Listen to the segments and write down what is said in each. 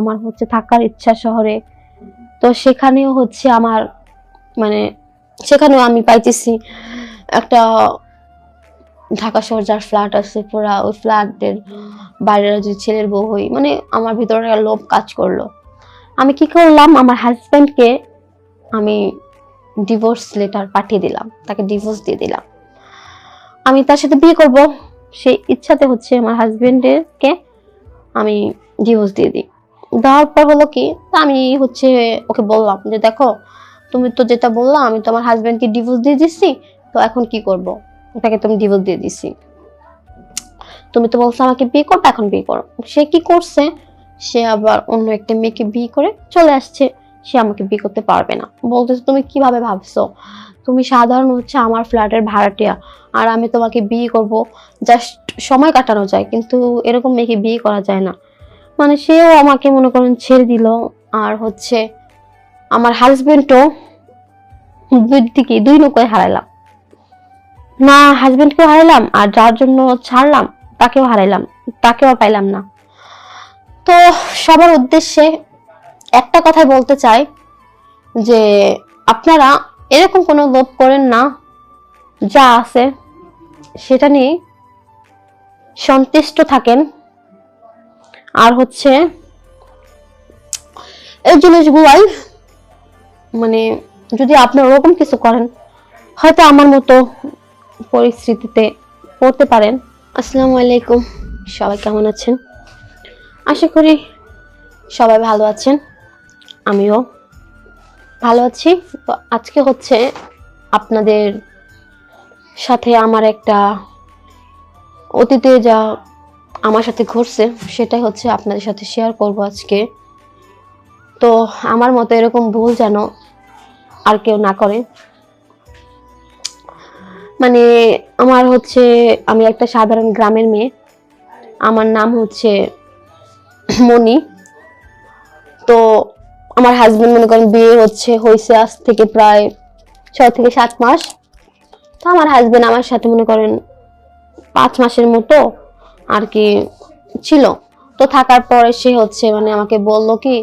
আমার হচ্ছে থাকার ইচ্ছা শহরে। তো সেখানেও হচ্ছে আমার মানে সেখানেও আমি পাইতেছি একটা ঢাকা শহর যার ফ্ল্যাট আছে পুরা, ওই ফ্ল্যাটের বাইরের যে ছেলের বউ হই মানে আমার ভিতরে একটা লোভ কাজ করল। আমি কি করলাম, আমার হাজব্যান্ডকে আমি ডিভোর্স লেটার পাঠিয়ে দিলাম, তাকে ডিভোর্স দিয়ে দিলাম। আমি তার সাথে বিয়ে করব, সেই ইচ্ছাতে হচ্ছে আমার হাজবেন্ডেরকে আমি ডিভোর্স দিয়ে দিই। দেওয়ার পর হলো কি, আমি হচ্ছে ওকে বললাম যে, দেখো, তুমি তো যেটা বললা, আমি তো আমার হাজবেন্ডকে ডিভোর্স দিয়ে দিচ্ছি তো এখন কি করব? তাকে তুমি ডিভোর্স দিয়ে দিছি। তুমি তো বলছো আমাকে বিয়ে করবে, এখন বিয়ে করো। সে কি করছে? সে আবার অন্য একটা মেয়েকে বিয়ে করে চলে আসছে। সে আমাকে বিয়ে করতে পারবে না। বলতেছে, তুমি কীভাবে ভাবছ? তুমি সাধারণ হচ্ছে আমার ফ্ল্যাটের ভাড়াটিয়া, আর আমি তোমাকে বিয়ে করব। জাস্ট সময় কাটানো যায়, কিন্তু এরকম মেয়েকে বিয়ে করা যায় না। মানে সেও আমাকে মনে করেন ছেড়ে দিল। আর হচ্ছে আমার হাজবেন্ডও দুই দিকে, দুই নৌকায় হারাইলাম। না হাজবেন্ডকেও হারাইলাম আর যার জন্য ছাড়লাম, তাকেও হারাইলাম, তাকেও পাইলাম না। তো সবার উদ্দেশ্যে একটা কথাই বলতে চাই যে আপনারা এরকম কোনো লোভ করেন না, যা আছে, সেটা নিয়ে সন্তুষ্ট থাকেন। আর হচ্ছে এই জিনিসগুলাই মানে যদি আপনার ওরকম কিছু করেন, হয়তো আমার মতো পরিস্থিতিতে পড়তে পারেন। আসসালামু আলাইকুম, সবাই কেমন আছেন? আশা করি সবাই ভালো আছেন, আমিও ভালো আছি। তো আজকে হচ্ছে আপনাদের সাথে আমার একটা অতীতে যা আমার সাথে ঘটছে সেটাই হচ্ছে আপনাদের সাথে শেয়ার করব আজকে। তো আমার মতো এরকম ভুল যেন আর কেউ না করে। মানে আমার হচ্ছে, আমি একটা সাধারণ গ্রামের মেয়ে। আমার নাম হচ্ছে মনি তো আমার হাজবেন্ড মনে করেন বিয়ে হচ্ছে হয়েছে আজ থেকে প্রায় ছয় থেকে সাত মাস। তো আমার হাজবেন্ড আমার সাথে মনে করেন পাঁচ মাসের মতো কি ছিল। তো থাকার পরে সে হচ্ছে মানে আমাকে বলল কি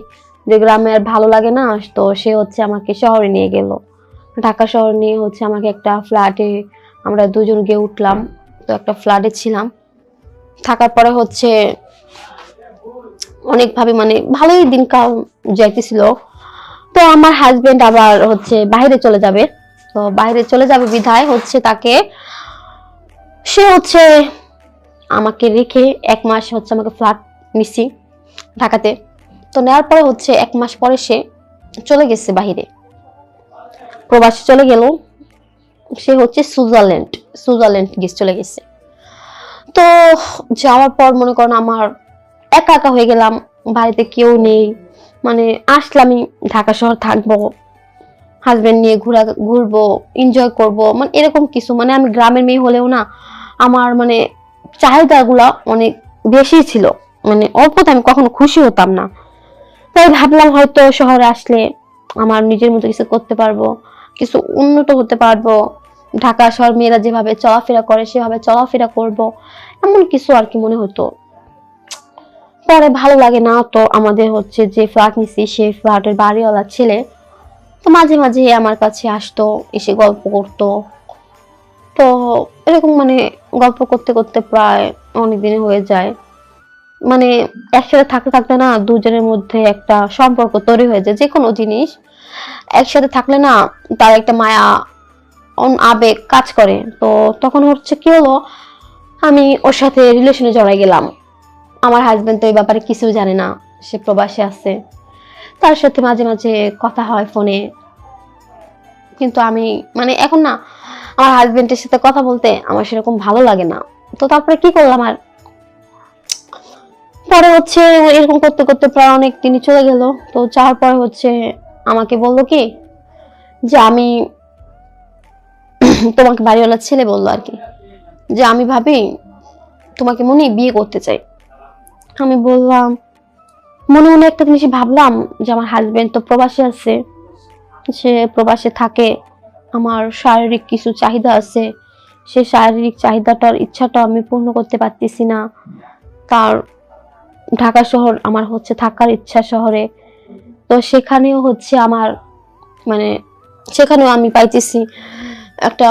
যে গ্রামে আর ভালো লাগে না, তো সে হচ্ছে আমাকে শহরে নিয়ে গেল। ঢাকা শহর নিয়ে হচ্ছে আমাকে একটা ফ্ল্যাটে আমরা দুজন গিয়ে উঠলাম, তো একটা ফ্ল্যাটে ছিলাম। থাকার পরে হচ্ছে অনেকভাবে মানে ভালোই দিন কাল যাইতেছিল। তো আমার হাজবেন্ড আবার হচ্ছে বাইরে চলে যাবে। তো বাইরে চলে যাবে বিধায় হচ্ছে তাকে, সে হচ্ছে আমাকে রেখে এক মাস হচ্ছে আমাকে ফ্ল্যাট নিছি ঢাকাতে। তো নেওয়ার পরে হচ্ছে এক মাস পরে সে চলে গেছে বাহিরে। প্রবাসী চলে গেল। সে হচ্ছে সুইজারল্যান্ড সুইজারল্যান্ড গেছে চলে গেছে। তো যাওয়ার পর মনে করেন আমার একা একা হয়ে গেলাম, বাড়িতে কেউ নেই। মানে আসলামই, ঢাকা শহর থাকব হাজব্যান্ড নিয়ে ঘোরা, ঘুরবো এনজয় করব। মানে এরকম কিছু। মানে আমি গ্রামের মেয়ে হলেও না, আমার মানে চাহিদাগুলা অনেক বেশি ছিল। মানে অল্পতে আমি কখনো খুশি হতাম না। তাই ভাবলাম হয়তো শহরে আসলে আমার নিজের মতো কিছু করতে পারব, কিছু উন্নত হতে পারব। ঢাকা শহর মেয়েরা যেভাবে চলাফেরা করে, সেভাবে চলাফেরা করব, এমন কিছু আর কি মনে হতো। পরে ভালো লাগে না তো আমাদের হচ্ছে যে ফ্ল্যাট নিছি, সেই ফ্ল্যাটের বাড়িওয়ালা ছেলে তো মাঝে মাঝে আমার কাছে আসতো, এসে গল্প করতো। তো এরকম মানে গল্প করতে করতে প্রায় অনেক দিনে হয়ে যায়। মানে একসাথে থাকতে থাকতে না দুজনের মধ্যে একটা সম্পর্ক তৈরি হয়ে যায় যে কোনো জিনিস। একসাথে থাকলে না তার একটা মায়া আবেগ কাজ করে। তো তখন হচ্ছে কি হলো, আমি ওর সাথে রিলেশনে জড়াই গেলাম। আমার হাজবেন্ড তো এই ব্যাপারে কিছু জানে না, সে প্রবাসে আছে। তার সাথে মাঝে মাঝে কথা হয় ফোনে। কিন্তু আমি মানে এখন না আমার হাজবেন্ডের সাথে কথা বলতে আমার সেরকম ভালো লাগে না। তো তারপরে কি করলাম আর? পরে হচ্ছে এরকম করতে করতে প্রায় অনেক দিনই চলে গেল। তো যাওয়ার পরে হচ্ছে আমাকে বলল কি, যে আমি তোমাকে বাড়িওয়ালা ছেলে বলল আর কি। যে আমি ভাবি তোমাকে মনে বিয়ে করতে চাই। আমি বললাম, মনে মনে একটা জিনিস ভাবলাম যে আমার হাজবেন্ড তো প্রবাসে আছে। সে প্রবাসে থাকে। আমার শারীরিক কিছু চাহিদা আছে, সে শারীরিক চাহিদাটার ইচ্ছাটা আমি পূর্ণ করতে পারতেছি না। তার ঢাকা শহর আমার হচ্ছে থাকার ইচ্ছা শহরে। তো সেখানেও হচ্ছে আমার মানে সেখানেও আমি পাইতেছি। একটা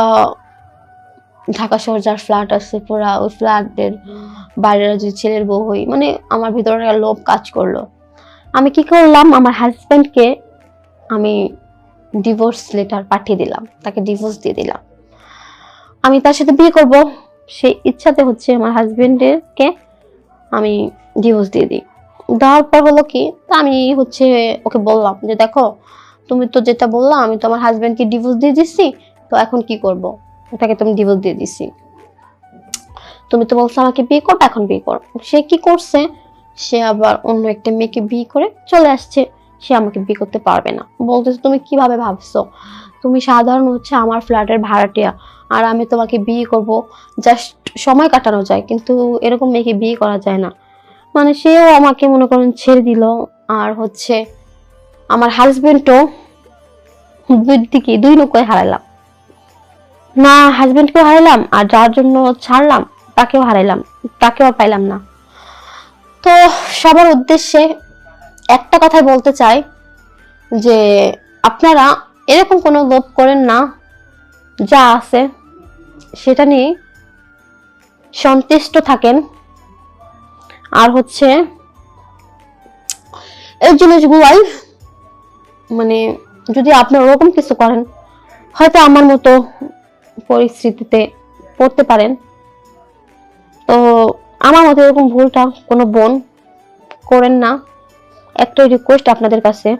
ঢাকা শহর যার ফ্ল্যাট আছে পুরা, ওই ফ্ল্যাটের বাইরের যে ছেলের বউ হই মানে আমার ভিতরে একটা লোভ কাজ করল। আমি কি করলাম, আমার হাজব্যান্ডকে আমি ডিভোর্স লেটার পাঠিয়ে দিলাম, তাকে ডিভোর্স দিয়ে দিলাম। আমি তার সাথে বিয়ে করব, সেই ইচ্ছাতে হচ্ছে আমার হাজবেন্ডেরকে আমি ডিভোর্স দিয়ে দিই। দেওয়ার পর হলো কি, তা আমি হচ্ছে ওকে বললাম যে, দেখো, তুমি তো যেটা বললা, আমি তো আমার হাজবেন্ডকে ডিভোর্স দিয়ে দিচ্ছি তো এখন কি করব? ওটাকে তুমি ডিভোর্স দিয়ে দিছি। তুমি তো বলছো আমাকে বিয়ে করো এখন বিয়ে করো। সে কি করছে, সে আবার অন্য একটা মেয়েকে বিয়ে করে চলে আসছে। সে আমাকে বিয়ে করতে পারবে না। বলতেছে, তুমি কীভাবে ভাবছ? তুমি সাধারণ হচ্ছে আমার ফ্ল্যাটের ভাড়াটিয়া। আর আমি তোমাকে বিয়ে করব। জাস্ট সময় কাটানো যায়, কিন্তু এরকম মেয়েকে বিয়ে করা যায় না। মানে সেও আমাকে মনে করেন ছেড়ে দিল। আর হচ্ছে আমার হাজবেন্ডও দুই দিকে, দুই নৌকায় হারালাম না হাজবেন্ডকেও হারালাম আর যার জন্য ছাড়লাম, তাকেও হারাইলাম, তাকেও আর পাইলাম না। তো সবার উদ্দেশ্যে একটা কথাই বলতে চাই যে আপনারা এরকম কোনো লোভ করেন না, যা আছে সেটা নিয়ে সন্তুষ্ট থাকেন। আর হচ্ছে এই জিনিসগুলাই মানে যদি আপনারা ওরকম কিছু করেন, হয়তো আমার মতো পরিস্থিতিতে পড়তে পারেন। তো আমার মতো এরকম ভুলটা কোনো বোন করেন না। একটাই রিকোয়েস্ট আপনাদের কাছে।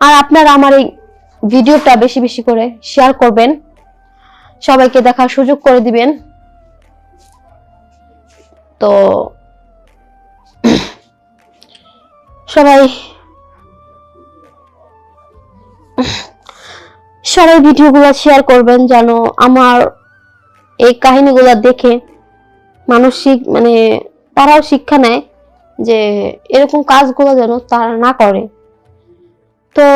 আর আপনারা আমার এই ভিডিওটা বেশি বেশি করে শেয়ার করবেন। সবাইকে দেখার সুযোগ করে দিবেন। তো সবাই সবাই ভিডিওগুলো শেয়ার করবেন যেন আমার এই কাহিনীগুলো দেখে মানসিক মানে তারাও শিক্ষা নেয়। যে এরকম কাজগুলো যেন তারা না করে। তো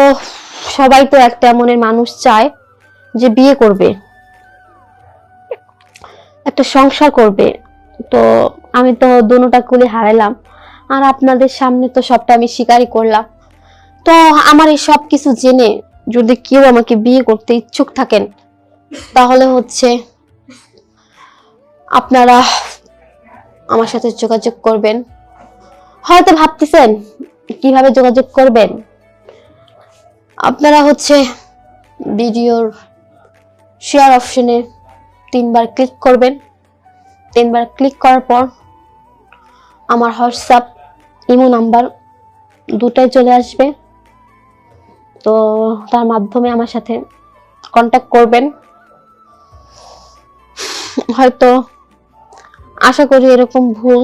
সবাই তো একটা মনের মানুষ চায় যে বিয়ে করবে, একটা সংসার করবে। তো আমি তো দুটা কুলি হারাইলাম, আর আপনাদের সামনে তো সবটা আমি স্বীকারই করলাম। তো আমার এই সব কিছু জেনে যদি কেউ আমাকে বিয়ে করতে ইচ্ছুক থাকেন, তাহলে হচ্ছে আপনারা আমার সাথে যোগাযোগ করবেন। হয়তো ভাবতেছেন, কীভাবে যোগাযোগ করবেন? আপনারা হচ্ছে ভিডিওর শেয়ার অপশনে তিনবার ক্লিক করবেন। তিনবার ক্লিক করার পর আমার হোয়াটসঅ্যাপ ইমো নাম্বার দুটাই চলে আসবে। তো তার মাধ্যমে আমার সাথে কন্ট্যাক্ট করবেন। হয়তো আশা করি এরকম ভুল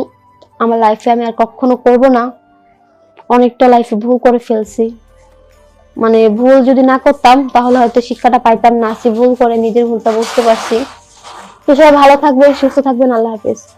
আমার লাইফে আমি আর কখনো করব না। অনেকটা লাইফে ভুল করে ফেলছি। মানে ভুল যদি না করতাম, তাহলে হয়তো শিক্ষাটা পাইতাম না। ভুল করে নিজের ভুলটা বুঝতে পারছি। তো সবাই ভালো থাকবেন, সুস্থ থাকবেন। আল্লাহ হাফেজ।